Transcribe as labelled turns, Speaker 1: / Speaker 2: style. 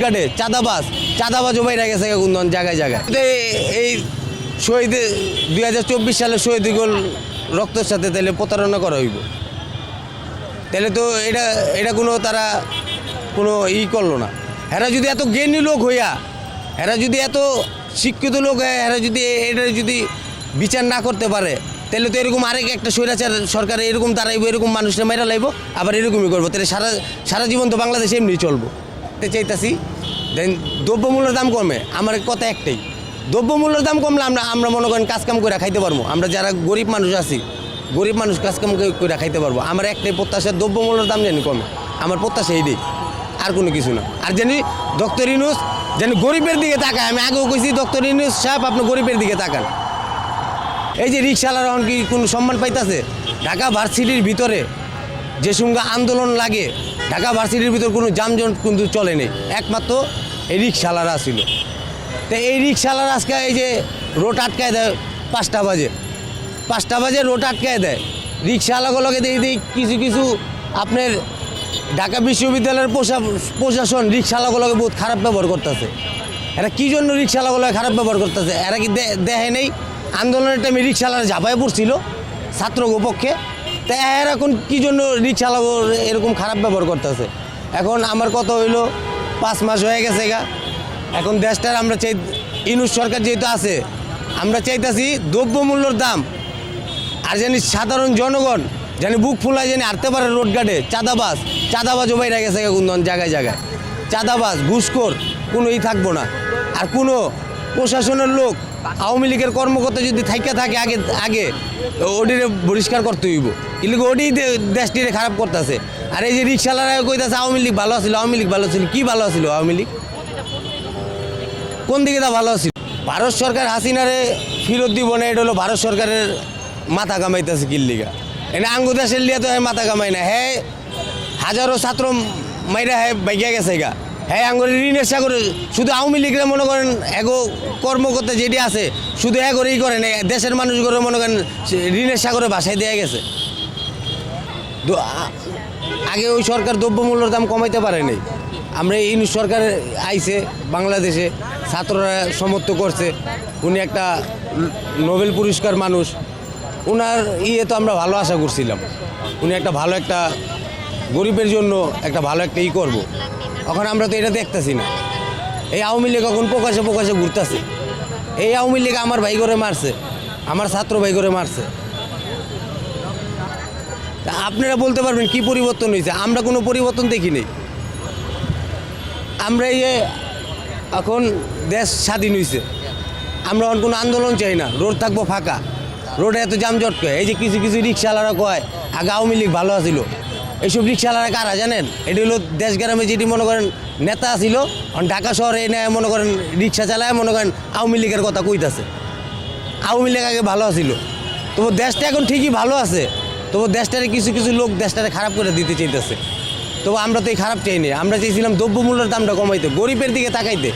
Speaker 1: কাটে চাঁদাবাজ। চাঁদাবাজও বাইরে গেছে কোন জায়গায় জায়গায়। এই- শহীদ, দুই হাজার চব্বিশ সালে শহীদগুল রক্তের সাথে তাহলে প্রতারণা করা হইব। তাহলে তো এটা এটা কোনো তারা কোনো ই করল না। এরা যদি এত জ্ঞানী লোক হইয়া, এরা যদি এত শিক্ষিত লোক হয় এরা যদি এটা যদি বিচার না করতে পারে, তাহলে তো এরকম আরেক একটা স্বৈরাচার সরকার এরকম তারাইব, এরকম মানুষরা মেরা লাইব, আবার এরকমই করব। তাহলে সারা সারা জীবন তো বাংলাদেশে এমনি চলবো। তো চাইতাছি, দেন দ্রব্যমূল্যের দাম কমে, আমার কথা একটাই। দ্রব্যমূল্যের দাম কমলে আমরা আমরা মনে করেন কাজকাম করে খাইতে পারব। আমরা যারা গরিব মানুষ আছি, গরিব মানুষ কাজ কাম করে খাইতে পারব। আমার একটাই প্রত্যাশা, দ্রব্যমূল্যের দাম জানি কমে। আমার প্রত্যাশা এই আর কোনো কিছু না। আর জানি ডক্টর ইনুস যেন গরিবের দিকে তাকায়। আমি আগেও কইছি, ডক্টর ইনুস সাহেব, আপনি গরিবের দিকে তাকান। এই যে রিক্সাওয়ালারা এখন কি কোনো সম্মান পাইতাছে? ঢাকা ভার্সিটির ভিতরে যে সঙ্গে আন্দোলন লাগে ঢাকা ভার্সিটির ভিতর কোনো যানজট কিন্তু চলে নেই একমাত্র এই রিক্সাওয়ালারা ছিল। তো এই রিক্সাওয়ালারা আজকে এই যে রোড আটকায় দেয় পাঁচটা বাজে। পাঁচটা বাজে রোড আটকায় দেয়। রিক্সাওয়ালাগুলোকে দিয়ে দিই কিছু কিছু আপনার ঢাকা বিশ্ববিদ্যালয়ের প্রশা- প্রশাসন রিক্সাওয়ালাগুলোকে বহুত খারাপ ব্যবহার করতেছে। এরা কী জন্য রিক্সাওয়ালাগুলোকে খারাপ ব্যবহার করতেছে? এরা কি দেখে নেই? আন্দোলনের টাইমে রিক্সাওয়ালারা ঝাঁপায় পড়ছিল ছাত্র পক্ষে। তা এখন কী জন্য রিক্সাওয়ালা এরকম খারাপ ব্যবহার করতেছে। এখন আমার কত হইল, পাঁচ মাস হয়ে গেছে গা। এখন দেশটার আমরা চাই, ইনুস সরকার যেহেতু আছে, আমরা চাইতাছি দ্রব্যমূল্যর দাম আর জানি সাধারণ জনগণ, জানি বুক ফুলায় জানি হারতে পারে রোড ঘাটে চাঁদাবাজ, চাঁদাবাজও বাইরে গেছে কোন জায়গায় জায়গায়। চাঁদাবাজ, ঘুষখোর কোনো ই থাকব না। আর কোনো প্রশাসনের লোক আওয়ামী লীগের কর্মকর্তা যদি থাইকা থাকে আগে আগে ওডিরে পরিষ্কার করতে হইব। কিন্তু ওডি দেশটিরে খারাপ করতেছে। আর এই যে রিক্সাওয়ালারা কইতাছে আওয়ামী লীগ ভালো ছিল আওয়ামী লীগ ভালো ছিল কি ভালো ছিল আওয়ামী লীগ? কোন দিকে তা ভালো ছিল ভারত সরকার হাসিনারে ফিরত দিব না, এটা হলো ভারত সরকারের মাথা কামাইতেছে কিল্লিগা এনে আঙ্গু দেশের লিয়া তো মাথা কামাই না হ্যাঁ হাজারো ছাত্র মাইরা হ্যাঁ বাইকিয়া গেছে গা। হ্যাঁ আঙ্গুর ঋণের সাগরে শুধু আওয়ামী লীগরা মনে করেন, এগো কর্মকর্তা যেটি আছে, শুধু এগোরেই করেন দেশের মানুষগুলো মনে করেন ঋণের সাগরে ভাসাই দেয়া গেছে। আগে ওই সরকার দ্রব্যমূল্যের দাম কমাইতে পারে নাই। আমরা এই সরকার আইছে, বাংলাদেশে ছাত্ররা সমর্থ করছে। উনি একটা নোবেল পুরস্কার মানুষ। ওনার ইয়ে তো আমরা ভালো আশা করছিলাম। উনি একটা ভালো একটা গরিবের জন্য একটা ভালো একটা ই করব। এখন আমরা তো এটা দেখতেছি না। এই আওয়ামী লীগ এখন প্রকাশে প্রকাশে ঘুরতেছে। এই আওয়ামী লীগ আমার ভাই করে মারছে। আমার ছাত্র ভাই করে মারছে। তা আপনারা বলতে পারবেন কি পরিবর্তন হয়েছে? আমরা কোনো পরিবর্তন দেখিনি। আমরা এই এখন দেশ স্বাধীন হয়েছে আমরা এখন কোনো আন্দোলন চাই না। রোড থাকব ফাঁকা। রোডে এত জামজট কয়। এই যে কিছু কিছু রিক্সাওয়ালারা কয়, আগে আওয়ামী লীগ ভালো আছিল। এইসব রিক্সাওয়ালারা কারা জানেন? এটি হলো দেশ গ্রামে যেটি মনে করেন নেতা ছিল ঢাকা শহরে এনে মনে করেন রিক্সা চালায়, মনে করেন আওয়ামী লীগের কথা কইতাছে। আওয়ামী লীগ আগে ভালো ছিল তবু দেশটা এখন ঠিকই ভালো আছে। তবু দেশটারে কিছু কিছু লোক দেশটারে খারাপ করে দিতে চাইতেছে। তবু আমরা তো এই খারাপ চাইনি আমরা চাইছিলাম দ্রব্যমূল্যের দামটা কমাইতে, গরিবের দিকে তাকাইতে।